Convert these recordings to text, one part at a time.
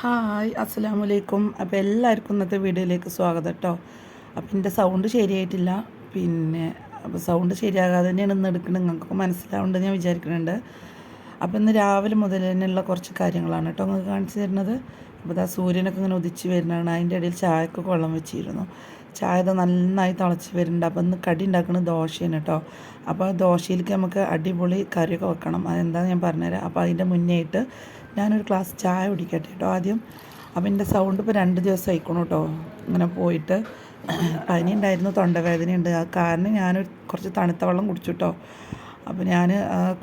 Hi അസ്സലാമു അലൈക്കും അപ്പോൾ എല്ലാവർക്കും ഇന്നത്തെ വീഡിയോയിലേക്ക് സ്വാഗതം കേട്ടോ അപ്പം എന്റെ സൗണ്ട് ശരിയായിട്ടില്ല. പിന്നെ അപ്പോൾ സൗണ്ട് ശരിയാകാതെ തന്നെയാണ് ഇന്ന് എടുക്കുന്നത് നിങ്ങൾക്ക് മനസ്സിലാവുണ്ടെന്ന് ഞാൻ വിചാരിക്കുന്നുണ്ട്. അപ്പോൾ ഇന്ന് രാവിലെ മുതൽ തന്നെയുള്ള കുറച്ച് കാര്യങ്ങളാണ് കേട്ടോ നിങ്ങൾക്ക് കാണിച്ചു തരുന്നത്. അപ്പോൾ ഇതാ സൂര്യനൊക്കെ ഇങ്ങനെ ഉദിച്ച് വരുന്നതാണ്. അതിന്റെ ഇടയിൽ ചായക്ക് കൊള്ളം വെച്ചിരുന്നു. ചായ നന്നായി തിളച്ച് വരുന്നുണ്ട്. അപ്പോൾ ഇന്ന് കടി ഉണ്ടാക്കുന്നത് ദോശയാണ് കേട്ടോ അപ്പോൾ ദോശയിലേക്ക് നമുക്ക് അടിപൊളി കറിയൊക്കെ വെക്കണം. അതെന്താണെന്ന് ഞാൻ പറഞ്ഞുതരാം. അപ്പോൾ അതിന്റെ മുന്നേ ആയിട്ട് ഞാനൊരു ക്ലാസ് ചായ കുടിക്കട്ടെ കേട്ടോ ആദ്യം. അപ്പം എന്റെ സൗണ്ട് ഇപ്പോൾ രണ്ട് ദിവസം ആയിക്കണം കേട്ടോ. ഇങ്ങനെ പോയിട്ട് പനി ഉണ്ടായിരുന്നു തൊണ്ടവേദനയുണ്ട് ആ കാരണം ഞാൻ കുറച്ച് തണുത്ത വെള്ളം കുടിച്ചു കേട്ടോ. അപ്പോൾ ഞാൻ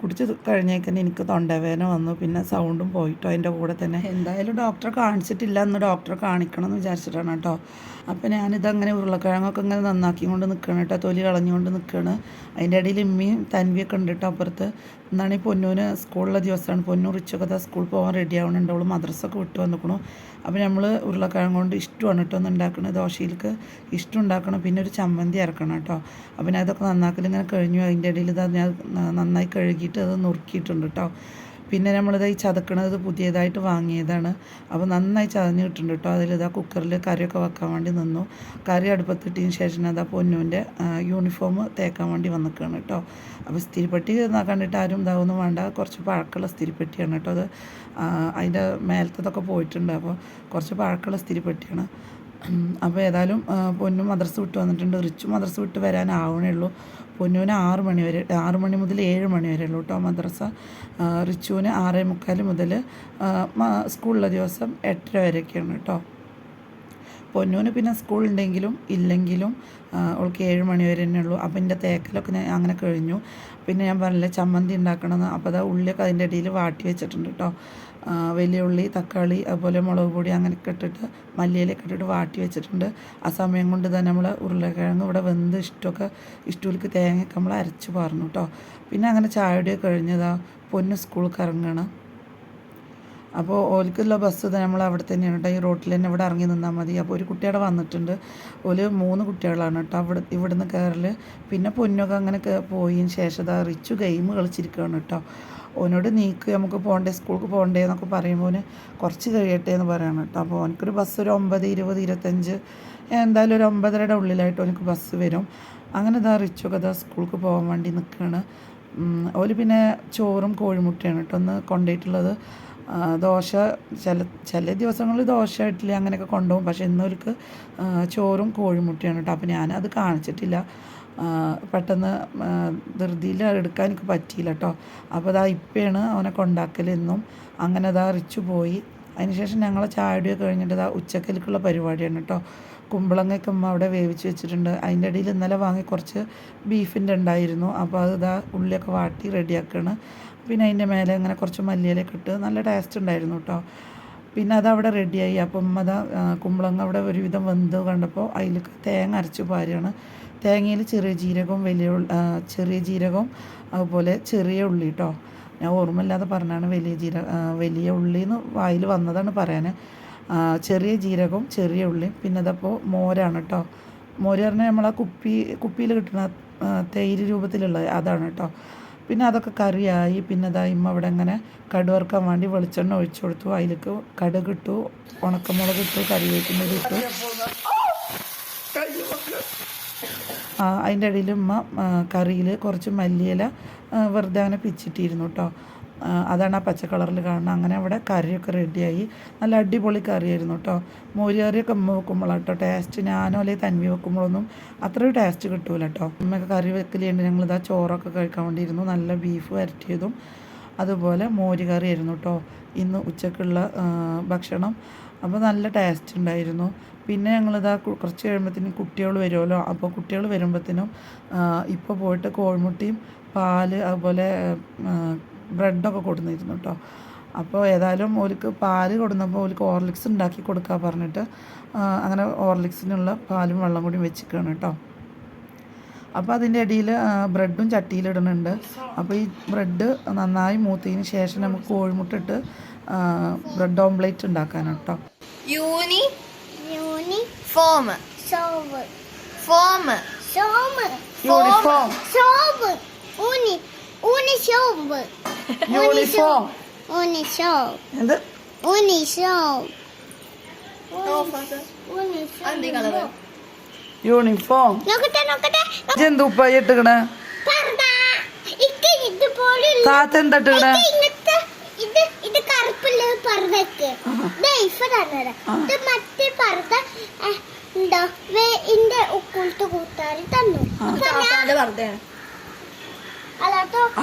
കുടിച്ച് കഴിഞ്ഞേക്കന്നെ എനിക്ക് തൊണ്ടവേദന വന്നു. പിന്നെ സൗണ്ടും പോയിട്ടോ അതിന്റെ കൂടെ തന്നെ. എന്തായാലും ഡോക്ടറെ കാണിച്ചിട്ടില്ല. എന്ന് ഡോക്ടറെ കാണിക്കണം എന്ന് വിചാരിച്ചിട്ടാണ് കേട്ടോ. അപ്പോൾ ഞാനിതങ്ങനെ ഉരുളക്കിഴങ്ങൊക്കെ ഇങ്ങനെ നന്നാക്കി കൊണ്ട് നിൽക്കണം കേട്ടോ. തൊലി കളഞ്ഞുകൊണ്ട് നിൽക്കുകയാണ്. അതിന്റെ ഇടയിൽ ഇമ്മിയും തൻവിയൊക്കെ ഉണ്ട് കേട്ടോ അപ്പുറത്ത്. എന്നാണ് ഈ പൊന്നൂന് സ്കൂളിലെ ദിവസമാണ്. പൊന്നൂർ ഉച്ചക്കത്തെ സ്കൂളിൽ പോകാൻ റെഡി ആവണുണ്ട്. അവൾ മദ്രസൊക്കെ വിട്ട് വന്നിക്കണു. അപ്പോൾ നമ്മൾ ഉരുളക്കിഴങ്ങ് കൊണ്ട് ഇഷ്ടമാണ് കേട്ടോ ഒന്ന് ദോശയിലേക്ക് ഇഷ്ടം ഉണ്ടാക്കണം. പിന്നെ ഒരു ചമ്മന്തി ഇറക്കണം കേട്ടോ. അപ്പം അതൊക്കെ നന്നാക്കൽ ഇങ്ങനെ കഴിഞ്ഞു. അതിന്റെ ഇടയിൽ ഇത് നന്നായി കഴുകിയിട്ട് അത് നുറുക്കിയിട്ടുണ്ട് കേട്ടോ. പിന്നെ നമ്മളിത് ഈ ചതക്കണത് പുതിയതായിട്ട് വാങ്ങിയതാണ്. അപ്പോൾ നന്നായി ചതഞ്ഞ് കിട്ടുന്നുണ്ട് കേട്ടോ. അതിലിതാ കുക്കറിൽ കറിയൊക്കെ വെക്കാൻ വേണ്ടി നിന്നു. കറി അടുപ്പത്തിട്ടതിന് ശേഷം അതാ പൊന്നുവിന്റെ യൂണിഫോം തേക്കാൻ വേണ്ടി വന്നിക്കാണ് കേട്ടോ. അപ്പോൾ സ്ഥിരിപ്പെട്ടി കണ്ടിട്ട് ആരും ഇതാവൊന്നും വേണ്ട. കുറച്ച് പഴക്കമുള്ള സ്ഥിരിപ്പെട്ടിയാണ് കേട്ടോ അത്. അതിന്റെ മേലത്തതൊക്കെ പോയിട്ടുണ്ട്. അപ്പോൾ കുറച്ച് പഴക്കമുള്ള സ്ഥിരിപ്പെട്ടിയാണ് അപ്പോൾ ഏതായാലും പൊന്നും മദ്രസ വിട്ട് വന്നിട്ടുണ്ട്. റിച്ചു മദ്രസ വിട്ട് വരാനാവണേ ഉള്ളൂ. പൊന്നുവിന് ആറ് മണി വരെ ആറ് മണി മുതൽ ഏഴ് മണി വരെ ഉള്ളൂ കേട്ടോ മദ്രസ. റിച്ചുവിന് ആറേ മുക്കാൽ മുതൽ സ്കൂളിലെ ദിവസം എട്ടര വരെയൊക്കെയാണ് കേട്ടോ പൊന്നൂന് പിന്നെ സ്കൂൾ ഉണ്ടെങ്കിലും ഇല്ലെങ്കിലും അവൾക്ക് ഏഴ് മണി വരെ തന്നെ ഉള്ളൂ. അപ്പം എന്റെ തേക്കലൊക്കെ ഞാൻ അങ്ങനെ കഴിഞ്ഞു. പിന്നെ ഞാൻ പറഞ്ഞില്ലേ ചമ്മന്തി ഉണ്ടാക്കണമെന്ന് അപ്പോൾ അതാ ഉള്ളിയൊക്കെ അതിന്റെ ഇടയിൽ വാട്ടി വെച്ചിട്ടുണ്ട് കേട്ടോ വലിയ ഉള്ളി തക്കാളി അതുപോലെ മുളക് പൊടി അങ്ങനെയൊക്കെ ഇട്ടിട്ട് മല്ലിയിലൊക്കെ ഇട്ടിട്ട് വാട്ടി വെച്ചിട്ടുണ്ട്. ആ സമയം കൊണ്ട് തന്നെ നമ്മൾ ഉരുളക്കിഴങ്ങ് ഇവിടെ വെന്ത് ഇഷ്ടമൊക്കെ ഇഷ്ടമൊക്കെ തേങ്ങയൊക്കെ നമ്മൾ അരച്ച് പറഞ്ഞു കേട്ടോ പിന്നെ അങ്ങനെ ചായയുടെ കഴിഞ്ഞതാ പൊന്ന് സ്കൂൾക്ക് ഇറങ്ങണം. അപ്പോൾ ഓൽക്കുള്ള ബസ് നമ്മൾ അവിടെ തന്നെയാണ് കേട്ടോ ഈ റോട്ടിൽ തന്നെ ഇവിടെ ഇറങ്ങി നിന്നാൽ മതി. അപ്പോൾ ഒരു കുട്ടിയുടെ വന്നിട്ടുണ്ട്. ഒരു മൂന്ന് കുട്ടികളാണ് കേട്ടോ അവിടെ ഇവിടുന്ന് കയറൽ പിന്നെ പൊന്നൊക്കെ അങ്ങനെ പോയതിന് ശേഷം റിച്ചു ഗെയിം കളിച്ചിരിക്കുകയാണ് കേട്ടോ ഓനോട് നീക്ക് നമുക്ക് പോകണ്ടേ സ്കൂൾക്ക് പോകണ്ടേ എന്നൊക്കെ പറയുമ്പോൾ കുറച്ച് കഴിയട്ടെ എന്ന് പറയണം കേട്ടോ. അപ്പോൾ ഓനക്കൊരു ബസ് ഒരു ഒമ്പത് ഇരുപത് ഇരുപത്തഞ്ച് എന്തായാലും ഒരു ഒമ്പതരയുടെ ഉള്ളിലായിട്ട് ഓനക്ക് ബസ് വരും. അങ്ങനെ ഇതാ റിച്ചൊക്കെ ഇതാ സ്കൂൾക്ക് പോകാൻ വേണ്ടി നിൽക്കുകയാണ് ഓൽ പിന്നെ ചോറും കോഴിമുട്ടയാണ് കേട്ടോ ഒന്ന് കൊണ്ടുപോയിട്ടുള്ളത് ദോശ ചില ചില ദിവസങ്ങളിൽ ദോശ ഇഡ്ഡലി അങ്ങനെയൊക്കെ കൊണ്ടുപോകും പക്ഷേ ഇന്നൊരുക്ക് ചോറും കോഴിമുട്ടയാണ് കേട്ടോ. അപ്പോൾ ഞാനത് കാണിച്ചിട്ടില്ല. പെട്ടെന്ന് ധൃതിയിൽ എടുക്കാൻ എനിക്ക് പറ്റിയില്ല കേട്ടോ അപ്പോൾ അതാ ഇപ്പയാണ് അവനെ കൊണ്ടാക്കൽ എന്നും അങ്ങനെ അതാ റിച്ചു പോയി. അതിനുശേഷം ഞങ്ങളെ ചായടിയൊക്കെ കഴിഞ്ഞിട്ട് ഇതാ ഉച്ചക്കലേക്കുള്ള പരിപാടിയാണ് കേട്ടോ കുമ്പളങ്ങയൊക്കെ ഉമ്മ അവിടെ വേവിച്ച് വെച്ചിട്ടുണ്ട്. അതിന്റെ ഇടയിൽ ഇന്നലെ വാങ്ങി കുറച്ച് ബീഫിന്റെ ഉണ്ടായിരുന്നു. അപ്പോൾ അത് ഉള്ളിയൊക്കെ വാട്ടി റെഡിയാക്കുകയാണ് പിന്നെ അതിന്റെ മേലെ അങ്ങനെ കുറച്ച് മല്ലിയിലൊക്കെ ഇട്ട് നല്ല ടേസ്റ്റ് ഉണ്ടായിരുന്നു കേട്ടോ പിന്നെ അതവിടെ റെഡിയായി. അപ്പം അതാ കുമ്പളങ്ങ അവിടെ ഒരുവിധം വെന്ത് കണ്ടപ്പോൾ അതിലേക്ക് തേങ്ങ അരച്ച് പാരുകയാണ് തേങ്ങയിൽ ചെറിയ ജീരകവും വലിയ ചെറിയ ജീരകവും അതുപോലെ ചെറിയ ഉള്ളി കേട്ടോ ഞാൻ ഓർമ്മയില്ലാതെ പറഞ്ഞാണ് വലിയ ജീര വലിയ ഉള്ളി എന്ന് വായിൽ വന്നതാണ് പറയാൻ ചെറിയ ജീരകവും ചെറിയ ഉള്ളിയും പിന്നെ അതപ്പോൾ മോരാണ് കേട്ടോ മോര് പറഞ്ഞാൽ നമ്മൾ ആ കുപ്പി കുപ്പിയിൽ കിട്ടുന്ന തൈര് രൂപത്തിലുള്ളത് അതാണ് കേട്ടോ പിന്നെ അതൊക്കെ കറിയായി. പിന്നെ അതാ ഇമ്മ അവിടെ ഇങ്ങനെ കടുവറക്കാൻ വേണ്ടി വെളിച്ചെണ്ണ ഒഴിച്ചു കൊടുത്തു. അതിലേക്ക് കടുക് ഇട്ടു ഉണക്കമുളക് ഇട്ടു കറിവേപ്പിന്റെ ഇട്ടു. അതിന്റെ ഇടയിൽ ഉമ്മ കറിയിൽ കുറച്ച് മല്ലിയില വെറുതെ അങ്ങനെ പിച്ചിട്ടിരുന്നു കേട്ടോ അതാണ് ആ പച്ച കളറിൽ കാണുന്നത്. അങ്ങനെ അവിടെ കറിയൊക്കെ റെഡിയായി. നല്ല അടിപൊളി കറിയായിരുന്നു കേട്ടോ മോര് കറിയൊക്കെ ഉമ്മ വെക്കുമ്പോഴാണ് കേട്ടോ ടേസ്റ്റ് ഞാനോ അല്ലെങ്കിൽ തന്വി വെക്കുമ്പോഴൊന്നും അത്രയും ടേസ്റ്റ് കിട്ടൂല കേട്ടോ ഉമ്മയൊക്കെ കറി വെക്കലുണ്ട്. ഞങ്ങളിതാ ചോറൊക്കെ കഴിക്കാൻ വേണ്ടിയിരുന്നു. നല്ല ബീഫ് വരട്ടിയതും അതുപോലെ മോര് കറിയായിരുന്നു കേട്ടോ ഇന്ന് ഉച്ചക്കുള്ള ഭക്ഷണം. അപ്പോൾ നല്ല ടേസ്റ്റ് ഉണ്ടായിരുന്നു. പിന്നെ ഞങ്ങളിതാ കുറച്ച് കഴിയുമ്പോഴത്തേനും കുട്ടികൾ വരുമല്ലോ അപ്പോൾ കുട്ടികൾ വരുമ്പോഴത്തേനും ഇപ്പോൾ പോയിട്ട് കോഴിമുട്ടിയും പാൽ അതുപോലെ ബ്രെഡൊക്കെ കൊടുന്നിരുന്നു കേട്ടോ അപ്പോൾ ഏതായാലും ഓർക്ക് പാൽ കൊടുന്നപ്പോൾ ഓർക്ക് ഓർലിക്സ് ഉണ്ടാക്കി കൊടുക്കാൻ പറഞ്ഞിട്ട് അങ്ങനെ ഓർലിക്സിനുള്ള പാലും വെള്ളം കൂടി വെച്ചിരിക്കുകയാണ് കേട്ടോ അപ്പോൾ അതിന്റെ ഇടയിൽ ബ്രെഡും ചട്ടിയിലിടുന്നുണ്ട് അപ്പോൾ ഈ ബ്രെഡ് നന്നായി മൂത്തതിന് ശേഷം നമുക്ക് കോഴിമുട്ടിട്ട് ബ്രെഡ് ഓംപ്ലേറ്റ് ഉണ്ടാക്കാനാണ് കേട്ടോ യൂണി യൂണി ഫോം. സോവ്. ഫോം. സോമ് യൂണിഫോം സോവ്. ഊനി ഊനി സോവ്. യൂണിഫോം ഊനി സോവ്. എന്ത്? ഊനി സോവ്. അണ്ടി കളറ്. യൂണിഫോം. ഇതെന്ത് ഉപ്പായി ഇട്ടുകണേ താത്ത എന്താ ഇട്ടുകണേ മറ്റേ പർദ്ദ തന്നു.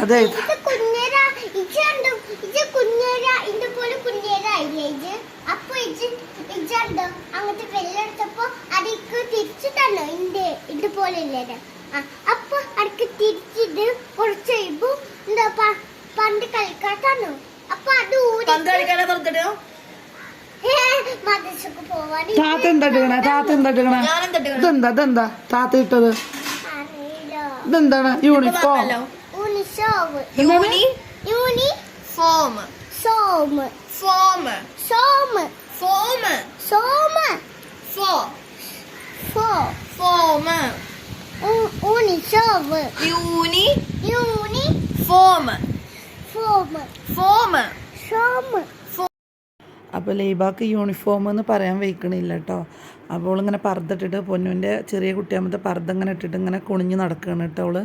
അതെ. കുഞ്ഞേര ഇജ് കണ്ടു ഇജ് കുഞ്ഞേര ഇന്റെ പോലെ ഇജ് അപ്പൊ ഇജ് കണ്ടോ അങ്ങനത്തെ വെല്ലെടുത്തപ്പോ അതിക്ക് തിരിച്ചു തന്നോ ഇന്റെ ഇതുപോലെ ഇല്ലേ അപ്പൊ അടക്ക് തിരിച്ചിട്ട് കുറച്ച് കഴിയുമ്പോ എന്താ പ- പണ്ട് കളിക്കാൻ തന്നു അപ്പൊ അത് മദ്രസക്ക് പോവാൻ താത്ത എന്താ ഇട്ടുകണേ താത്ത എന്താ ഇട്ടുകണേ ഞാനെന്താ ഇട്ടുകണെ? ഇതെന്താ ഇതെന്താ? താത്ത ഇട്ടത്. അറിയില്ല. ഇതെന്താണ്? യൂണിഫോം. ഫോം. ഫോം. ഫോം സോമ് ഫോ ഫോ ഫോം ഊ- യൂണിസോവ് യൂണി യൂണി ഫോം ഫോം ഫോം സോമ് അപ്പോൾ ലൈബാക്ക് യൂണിഫോം എന്ന് പറയാൻ വയ്ക്കണില്ല കേട്ടോ. അപ്പോൾ ഇങ്ങനെ പർദ്ദ ഇട്ടിട്ട് പൊന്നുവിന്റെ ചെറിയ കുട്ടിയാകുമ്പോൾ പർദ്ദ ഇങ്ങനെ ഇട്ടിട്ട് ഇങ്ങനെ കുണിഞ്ഞ് നടക്കുകയാണ് കേട്ടോ അവൾ.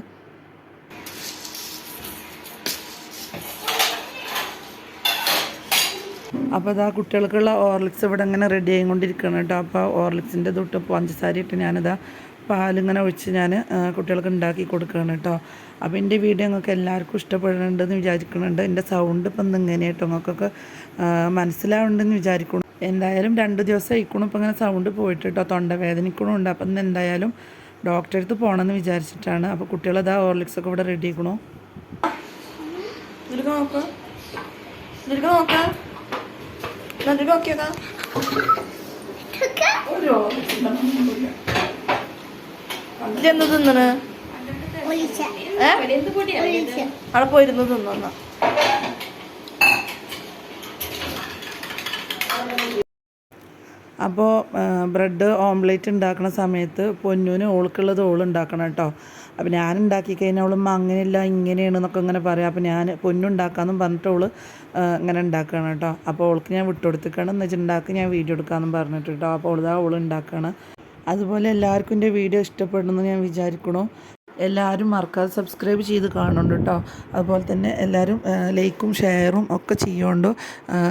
അപ്പോൾ ഇതാ കുട്ടികൾക്കുള്ള ഓർലിക്സ് ഇവിടെ ഇങ്ങനെ റെഡി ആയിക്കൊണ്ടിരിക്കുകയാണ് കേട്ടോ. അപ്പോൾ ഓർലിക്സിന്റെ തൊട്ട് പഞ്ചസാര ഇട്ട് ഞാനിതാ പാലിങ്ങനെ ഒഴിച്ച് ഞാൻ കുട്ടികൾക്ക് ഉണ്ടാക്കി കൊടുക്കുകയാണ് കേട്ടോ. അപ്പോൾ എന്റെ വീഡിയോ നിങ്ങൾക്ക് എല്ലാവർക്കും ഇഷ്ടപ്പെടുന്നുണ്ടെന്ന് വിചാരിക്കുന്നുണ്ട്. എന്റെ സൗണ്ട് ഇപ്പം ഇങ്ങനെ കേട്ടോ. നിങ്ങൾക്കൊക്കെ ആ, മനസ്സിലാവുന്നുണ്ടെന്ന് വിചാരിക്കുന്നു. എന്തായാലും രണ്ട് ദിവസം ആയിക്കണം ഇപ്പം ഇങ്ങനെ സൗണ്ട് പോയിട്ട് കേട്ടോ. തൊണ്ട വേദനിക്കണമുണ്ട് അപ്പം ഇന്ന് എന്തായാലും ഡോക്ടറെ അടുത്ത് പോകണമെന്ന് വിചാരിച്ചിട്ടാണ്. അപ്പോൾ കുട്ടികളതാ ഓർലിക്സ് ഒക്കെ ഇവിടെ റെഡി ആക്കണു നോക്കാം. നോക്കാം. നോക്കിയോക്കാം എന്ത് തിന്നണ് അവിടെ പോയിരുന്നു തിന്നു അപ്പോൾ ബ്രെഡ് ഓംലേറ്റ് ഉണ്ടാക്കുന്ന സമയത്ത് പൊന്നൂന് ഓൾക്കുള്ളത് ഓൾ ഉണ്ടാക്കണം കേട്ടോ. അപ്പോൾ ഞാൻ ഉണ്ടാക്കി കഴിഞ്ഞാൽ അവളും അങ്ങനെയല്ല ഇങ്ങനെയാണ് എന്നൊക്കെ ഇങ്ങനെ പറയാം. അപ്പോൾ ഞാൻ പൊന്നുണ്ടാക്കാമെന്നും പറഞ്ഞിട്ട് അവൾ ഇങ്ങനെ ഉണ്ടാക്കുകയാണ് കേട്ടോ. അപ്പോൾ അവൾക്ക് ഞാൻ വിട്ടുകൊടുത്തിക്കണം എന്ന് വെച്ചിട്ടുണ്ടാക്കി ഉണ്ടാക്കി ഞാൻ വീഡിയോ എടുക്കാമെന്നും പറഞ്ഞിട്ട് കേട്ടോ. അപ്പോൾ അവളിതാ അവൾ ഉണ്ടാക്കുകയാണ്. അതുപോലെ എല്ലാവർക്കും എന്റെ വീഡിയോ ഇഷ്ടപ്പെടുന്നു ഞാൻ വിചാരിക്കണു. എല്ലാവരും മറക്കാതെ സബ്സ്ക്രൈബ് ചെയ്ത് കാണുന്നുണ്ട് കേട്ടോ. അതുപോലെ തന്നെ എല്ലാവരും ലൈക്കും ഷെയറും ഒക്കെ ചെയ്യുകൊണ്ട്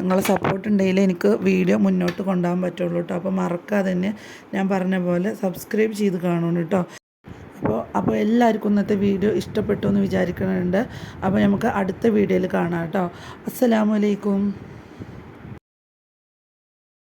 നിങ്ങളെ സപ്പോർട്ട് ഉണ്ടെങ്കിൽ എനിക്ക് വീഡിയോ മുന്നോട്ട് കൊണ്ടുപോകാൻ പറ്റുള്ളൂ കേട്ടോ. അപ്പോൾ മറക്കാതെ തന്നെ ഞാൻ പറഞ്ഞ പോലെ സബ്സ്ക്രൈബ് ചെയ്ത് കാണുന്നുണ്ട് കേട്ടോ. അപ്പോൾ അപ്പോൾ എല്ലാവർക്കും ഇന്നത്തെ വീഡിയോ ഇഷ്ടപ്പെട്ടു എന്ന് വിചാരിക്കുന്നുണ്ട് അപ്പോൾ നമുക്ക് അടുത്ത വീഡിയോയിൽ കാണാം കേട്ടോ. അസ്സലാമലൈക്കും